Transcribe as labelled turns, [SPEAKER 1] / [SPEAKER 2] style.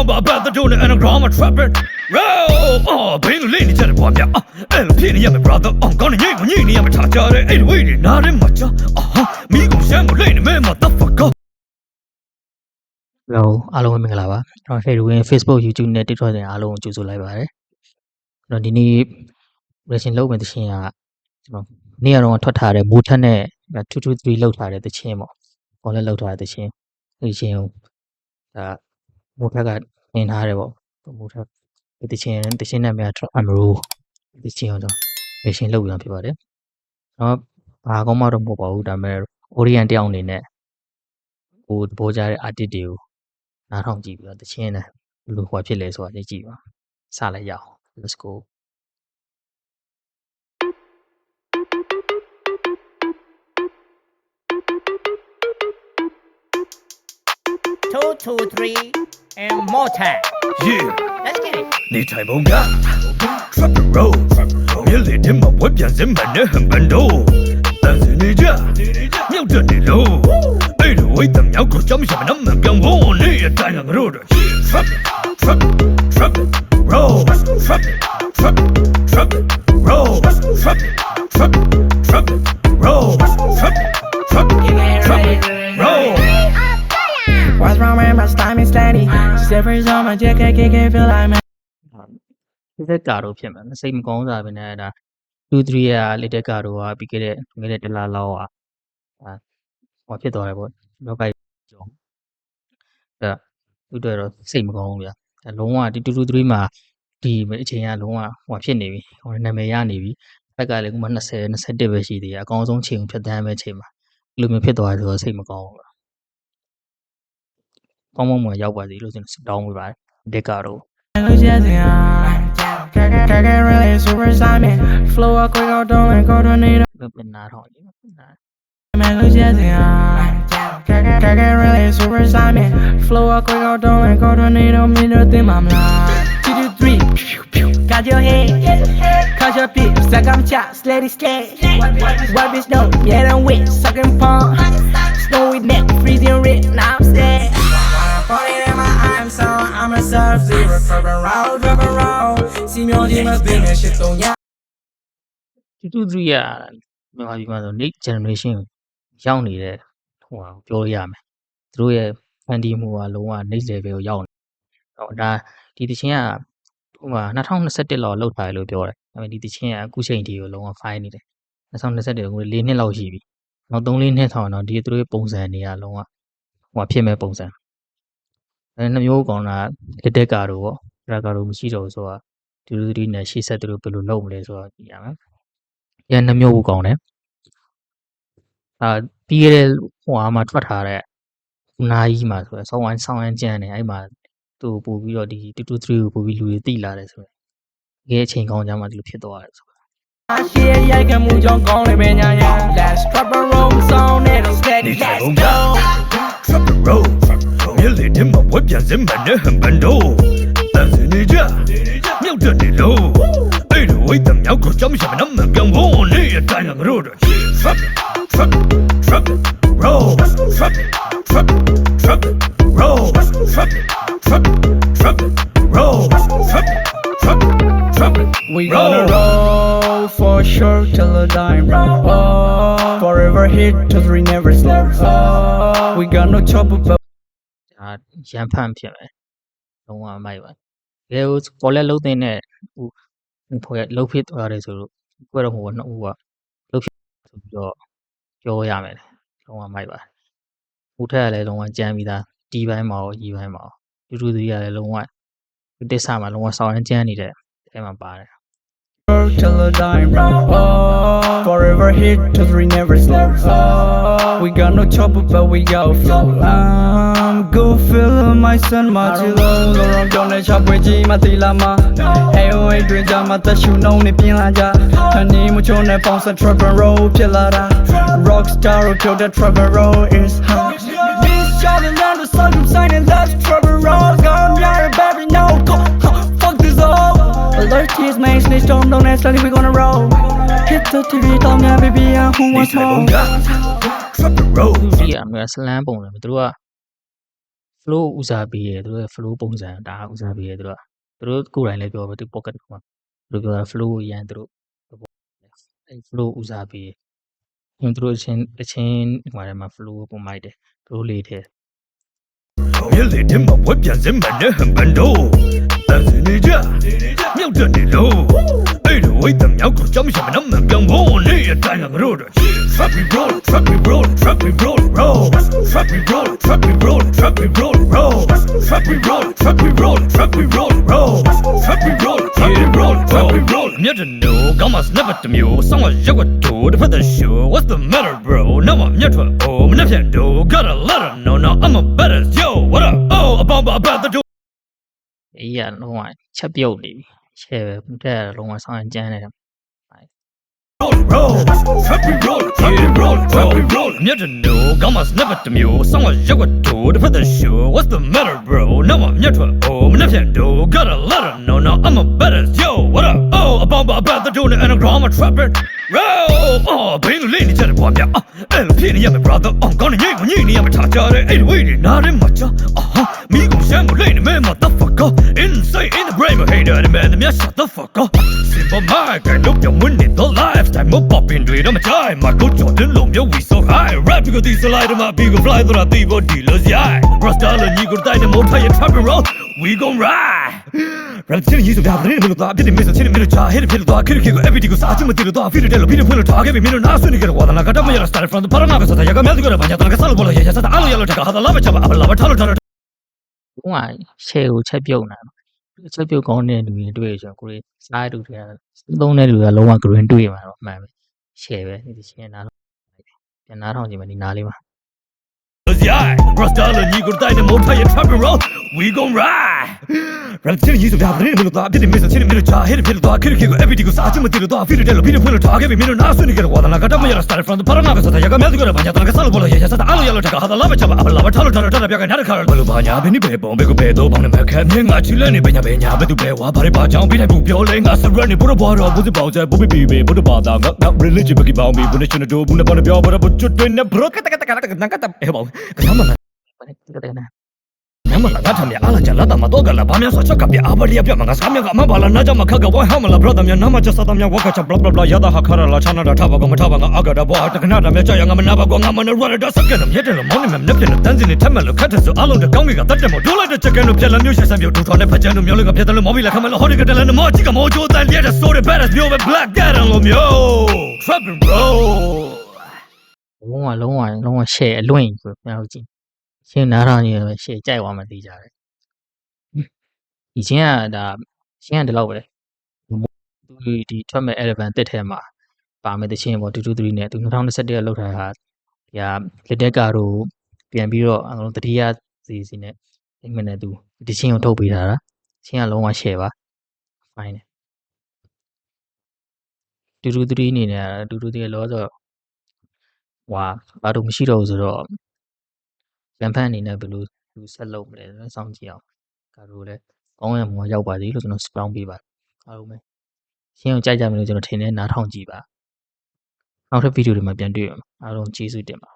[SPEAKER 1] Bomb about the tune and a drama trapper. Row, oh, bring the lady to the bomb. Ah, el pini ya my brother. Oh, gonna yin when yin ya my cha cha. Hey, wait, not in much. Ah, me go sham lady man, motherfucker.
[SPEAKER 2] ဟယ်လိုအားလုံးပဲမင်္ဂလာပါကျွန်တော် Facebook Facebook YouTube နဲ့ TikTok တွေအားလုံးကိုကြိုဆိုလိုက်ပါတယ်ကျွန်တော်ဒီနေ့ reaction လုပ်မယ့်သချင်းကကျွန်တော်နေ့ကတော့ထွက်ထားတဲ့မိုးထက်နဲ့223လောက်ထားတဲ့သချင်းပေါ့ခေါ်လဲလောက်ထားတဲ့သချင်းဒီချင်းကိုဒါ မိုးထက်ကနင်ထားတယ်ပေါ့မိုးထက်ဒီသချင်းသချင်းနာမည်က Amro ဒီချင်းကိုတော့ reaction လုပ်ပြန်ဖြစ်ပါတယ်ကျွန်တော်ဘာကောင်းမှတော့မဟုတ်ပါဘူးဒါပေမဲ့ Orient တယောက်အနေနဲ့ကိုသဘောကျတဲ့ artist တွေကိုနားထောင်ကြည့်ပြီးတော့တချင်းနဲ့ဘယ်လိုဟွာဖြစ်လဲဆိုတာသိကြည့်ပါစလိုက်ရအောင် let's go
[SPEAKER 3] two, two, three, and more time.
[SPEAKER 1] Yeah.
[SPEAKER 3] Let's get it.
[SPEAKER 1] နေထိုင်ပုံက Trap the road မြေလေတင်မှာဝက်ပြန်စင်မှန်တဲ့ဟန်ပန်တို့တန်စင်နေကြမြောက်တဲ့နေလို့အဲ့လိုဝိတ်တဲ့မြောက်ကိုကြောင်းရှမနမပြောင်းဖို့နေအတိုင်းငါတို့တို့ Trap Trap Trap Roll Trap Trap Trap Roll Trap Trap Trap
[SPEAKER 4] Shivers on my jacket, kick it, feel like man.
[SPEAKER 2] ဒီသက်ကာတော့ဖြစ်မှာစိတ်မကောင်းစားပဲနဲ့ဒါ2 3ရလက်တက်ကာတော့ကပြီးခဲ့တဲ့ငယ်တဲ့တလားလောက်อ่ะအာဟောဖြစ်သွားတယ်ပေါ့လောက်ကကြောအဲသူတို့တော့စိတ်မကောင်းဘူးဗျာအဲလုံးဝဒီ2 2 3မှာဒီအချိန်ကလုံးဝဟောဖြစ်နေပြီဟောနာမည်ရနေပြီဘက်ကလည်းကမှ20 21ပဲရှိသေးတယ်အကောင်းဆုံးချိန်ဖြတ်တန်းပဲချိန်မှာဒီလိုမျိုးဖြစ်သွားတယ်ဆိုတော့စိတ်မကောင်းဘူးဗျာ ကောင်းကောင်းမွန်ရောက်ပါစေလို့ကျွန်တော်ဆုတောင်းပေးပါတယ်ဒက်ကတော့
[SPEAKER 4] flow a quick out don't let go to
[SPEAKER 2] need ပြန်နာတော့ရေပြန်နာ
[SPEAKER 4] man lose your thing Kaka really super simon flow a quick out don't let go to need don't got your head cause your peep suck I'm chops lady slay wipe bitch no yeah don't wait sucking Snow with neck freezing red now I'm sad sub zero. Driving round, driving round. See me on the must be me shit on ya.
[SPEAKER 2] တူတူ3ရမြန်မာပြည်မှာဆို next generation ကိုရောက်နေတဲ့ဟိုဟာကိုပြောလို့ရမယ်သူတို့ရဲ့ဖန်တီးမှုကလုံးဝ next level ကိုရောက်နေဟောဒါဒီတချင်းကဟိုမှာ2021လောက်လောက်ထားတယ်လို့ပြောတယ်ဒါပေမဲ့ဒီတချင်းကအခုချိန်ထိကိုလုံးဝ fine နေတယ်2021ကို4နှစ်လောက်ရှိပြီနောက်3 4နှစ်ထောင်တော့ဒီသူတို့ရဲ့ပုံစံတွေကလုံးဝဟိုဖြစ်မဲ့ပုံစံ အဲနှမျိုးကောင်တာလက်တက်ကာတို့ပေါ့ဒါကာတို့မရှိတော့ဘူးဆိုတာဒီလိုဒီနဲ့ရှေ့ဆက်သူတို့ဘယ်လိုလုပ်မလဲဆိုတော့ကြည့်ရမယ်ရန်နှမျိုးကိုကောင်းတယ်အာပြီးခဲ့တဲ့ဟိုအားမှာထွက်ထားတဲ့ခုနာကြီးမှာဆိုရယ်ဆောင်းဝိုင်းဆောင်းဝိုင်းကျန်တယ်အဲ့မှာသူ့ပို့ပြီးတော့ဒီ223ကိုပို့ပြီးလူတွေတိလာတယ်ဆိုရယ်ဒီအချိန်ကောင်းကြမှာဒီလိုဖြစ်သွားတယ်ဆိုတော့
[SPEAKER 4] I share yeah, can move on, call it, man, yeah, yeah. Let's drop a roll song, it'll steady,
[SPEAKER 1] နေထိုင်
[SPEAKER 4] let's
[SPEAKER 1] ပုံက
[SPEAKER 4] go.
[SPEAKER 1] Trap the road မြေလေတင်မှာဝက်ပြန်စင်မှန်တဲ့ဟန်ပန်တို့တန်စင်နေကြမြောက်တဲ့နေလို့အဲ့လိုဝိတ်တဲ့မြောက်ကိုကြောင်းရှမနမပြောင်းဖို့နေအတိုင်းငါတို့တို့ Trap Trap Trap Roll Trap Trap Trap Roll Trap Trap Trap Roll Trap Trap Trap
[SPEAKER 4] We gonna roll for sure till the dime. Oh, forever hit till we never sleep. Oh, we got no trouble, but
[SPEAKER 2] ဒါရန်ဖန်ဖြစ်မယ်လုံးဝအမိုက်ပါတကယ်ကိုကော်လက်လုံးသိတဲ့ဟိုဖော်ရလှုပ်ဖြစ်သွားတယ်ဆိုလို့ကိုယ်တော့ဟိုနှစ်ဦးကလှုပ်ဖြစ်ဆိုပြီးတော့ပြောရမယ်လုံးဝမိုက်ပါဟိုထက်ကလည်းလုံးဝကြမ်းပြီးသားဒီပိုင်းမှာရောရီပိုင်းမှာရောတူတူသေးရတယ်လုံးဝဒီတစ္ဆာမှာလုံးဝစောင်းရမ်းကြမ်းနေတဲ့အဲမှာပါတယ်
[SPEAKER 4] till the dime. Oh, forever hit till we never sleep. We got no trouble, but we got flow. I'm go feel my son, my chilo. Go wrong, don't let chop with G, my tilama. Hey, oh, hey, drink down, you know, ni pin laja. Honey, much on that bounce, a trap and roll, pillara. Rockstar, oh, kill the trap and roll is hot. Bitch, y'all in the sun, I'm signing that's trap and roll. Gone, yeah, baby, no, go. Fuck this all. Alert is my snitch, don't know, that's slowly we gonna roll. Hit the TV, don't yeah, I'm who wants more?
[SPEAKER 1] က Trap the road
[SPEAKER 2] သူကြည့်ရမယ်ဆလန်းပုံတယ်သူတို့က flow ဦးစားပေးရသူတို့ရဲ့ flow ပုံစံဒါဦးစားပေးရသူတို့ကသူတို့ကိုယ်တိုင်လည်းပြောပဲသူ pocket ကမှာသူတို့ပြောတာ flow ကိုရန်သူတို့အဲ flow ဦးစားပေးရဟင်းသူတို့အချင်းအချင်းဟိုထဲမှာ flow ကိုပုံမိုက်တယ်သူတို့လေးထဲ
[SPEAKER 1] မြက်လေတင်မှာဝက်ပြန်စင်မှန်တဲ့ဟန်ပန်တို့တန်စင်နေကြ မြောက်တဲ့နေလို့အဲ့လိုဝိတ်တမြောက်ကိုကြောက်မရှိမနှမပြောင်းဖို့နေအတိုင်းကမလို့တော့ Trap me roll trap me roll trap me roll roll trap me roll trap me roll trap me roll roll trap me roll trap me roll trap me roll roll trap me roll trap me roll trap me roll မြတ်တဲ့နိုးကောင်းမစနပ်တမျိုးဆောင်းရရက်ွက်တို့တစ်ဖက်သက် show what's the matter bro နောက်မှမြတ်ထွက်အိုမနှက်ပြန်တို့ gotta let her know now I'm a better yo what up oh about about the door
[SPEAKER 2] အေးရလုံးဝချက်ပြုတ်နေပြီ ချဲပဲတက်လုံးဝဆောင်းရင်ကျန်းနေတယ်
[SPEAKER 1] roll roll trap me roll trap me roll trap me roll မြတ်တဲ့နိုးကောင်းမစနပ်တမျိုးဆောင်းရရက်ွက်တို့တစ်ဖက်သက် show what's the matter bro နောက်မှမြတ်ထွက်အိုမနှက်ပြန်တို့ gotta let her know now I'm a better yo what up oh about about the door and a drama trapping roll oh ဘင်းလေးနေကြတယ်ဘွားဗျာအဲ့လိုဖြစ်နေရမယ် brother အောင်ကောင်းနေညိကိုညိနေရမှာထားကြတယ်အဲ့ဒီဝေးနေနားထဲမှာချာအာဟာမိကုန်ရှမ်းကိုလိမ့်နေမယ် motherfucker inside in the brain of hater the man the man shut the fuck up simple mind can look your winning the lifetime မပပင်တွေတော့မကြိုက်မှာကိုကြော်တဲ့လုံးမျိုး we so high rap because these slide my big fly တော့တီးဖို့ဒီလို့ရိုက် rasta လည်းညီကိုတိုင်းနဲ့မိုးထိုင်ရ trap roll we gon' ride rap ချင်းကြီးဆိုပြတဲ့မလို့တော့ပြတဲ့မင်းချင်းမလို့ချာ hit ဖြစ်တော့ခရခရကို every day ကိုစားချင်မတိလို့တော့ feel တယ်လို့ပြီးတော့ဖွင့်လို့ထားခဲ့ပြီမင်းတို့နားဆွနေကြတော့ဝါဒနာကတော့မရ start from the parana ဆိုတော့ရကမြတ်ကတော့ဘာညာတကစားလို့ဘောလို့ရရစားအားလို့ရလို့တကဟာလာမချပါအလာမထားလို့ထားလို့
[SPEAKER 2] ဟိုကရှယ်ကိုချက်ပြုတ်နေတာ နော်ချက်ပြုတ်ကောင်းတဲ့လူတွေတွေ့ရကျွန်တော်ကိုယ်စားရတူတွေကသုံးတဲ့လူတွေကလုံးဝ green တွေ့ရမှာတော့မှန်ပဲရှယ်ပဲဒီချင်းနားတော့ပြန်နားထောင်ကြည့်မယ်ဒီနားလေးမှာ
[SPEAKER 1] Yeah, Rasta le ni ko dai ne mo phai trap roll. We gon' ride. Rap ချင်းကြီးဆိုပြတဲ့မလို့တော့ပြတဲ့မင်းချင်းမလို့ချာ hit ဖြစ်တော့ခရခရကို every day ကိုစားချင်မတိလို့တော့ feel တယ်လို့ပြီးတော့ဖွင့်လို့ထားခဲ့ပြီမင်းတို့နားဆွနေကြတော့ဝါဒနာကတော့မရ start from the parana ဆိုတော့ရကမြတ်ကတော့ဘာညာတကစားလို့ဘောလို့ရရစားအားလို့ရလို့တကဟာလာမချပါအလာမထားလို့ထားလို့ထားပြကနားတခါဘလို့ဘာညာဘယ်နည်းပဲပုံပဲကိုပဲတော့ဘောင်းနဲ့မခက်မြင်ငါချီလဲနေပညာပဲညာဘယ်သူပဲဝါဘာရဲပါချောင်းပြီးတိုင်းဘူးပြောလဲငါ surrender နေဘလို့ဘောတော့ဘူးစပေါင်းချက်ဘူးပြီးပြီဘုဒ္ဓဘာသာငါ religion ဘကိပေါင်းပြီးဘုန်းရှင်တို့ဘူးနဲ့ဘောနဲ့ပြောဘောတော့ဘွတ်တွင်းနဲ့ bro ကတကတကတကနကတဟဲ့ဘောကမ်းမ
[SPEAKER 2] ဘာလဲတကယ်နာ
[SPEAKER 1] န မလာငါထမရအားလာကြလာတာမတော့ကလာဘာများဆိုချက်ကပြအာဘလီယပြမငါစားမြကအမဘာလာနာကြမခက်ကဝိုင်းဟမလာ brother များနာမချစတာများဝကချ blah blah blah ရတာဟာခရလာချနာတာထဘာကမထဘာငါအကတာဘောတကနာတာမြကြရငါမနာဘာကွာငါမနရရတာစကနမြတဲ့လို့မောင်းနေမမြပြတဲ့တန်းစင်နေထက်မလို့ခတ်တဲ့ဆိုအလုံးတကောင်းကြီးကတတ်တယ်မို့ဒိုးလိုက်တဲ့ချက်ကန်လို့ပြက်လက်မျိုးဆက်ဆက်မျိုးထူထော်နဲ့ဖကြမ်းလို့မျိုးလေးကပြက်တယ်လို့မော်ဘီလာခမလို့ဟောဒီကတလည်းမောကြီးကမောချိုးတန်ပြတဲ့ဆိုတဲ့ badass မျိုးပဲ black cat လို့မျိုး trapping bro
[SPEAKER 2] လုံးဝလုံးဝလုံးဝရှယ်အလွင့်ဆိုပြန်လို့ကြည့် ရှင်နားထောင်နေရပဲရှယ်ကြိုက်သွားမှသိကြတယ်ဒီချင်းကဒါရှင်းကဒီလောက်ပဲသူဒီထွက်မဲ့ elephant တစ်ထဲမှာပါမယ်တချင်းပေါ့2 2 3နဲ့သူ2021ကလောက်ထားတာဒီဟာလက်တက်ကာတို့ပြန်ပြီးတော့အလုံးတတိယစီစီနဲ့အိမ်မနဲ့သူဒီချင်းကိုထုတ်ပေးထားတာချင်းကလုံးဝ share ပါ fine တယ်2 2 3အနေနဲ့2 2 3လောဆိုဟွာဘာလို့မရှိတော့ဘူးဆိုတော့ ရန်ဖန်အနေနဲ့ဘယ်လိုလူဆက်လုပ်မလဲစောင့်ကြည့်အောင်ကာတို့လည်းကောင်းရမှာရောက်ပါသေးလို့ကျွန်တော် spound ပေးပါအားလုံးပဲရှင်းအောင်ကြိုက်ကြမယ်လို့ကျွန်တော်ထင်တယ်နားထောင်ကြည့်ပါနောက်ထပ်ဗီဒီယိုတွေမှာပြန်တွေ့ရမယ်အားလုံးကျေးဇူးတင်ပါ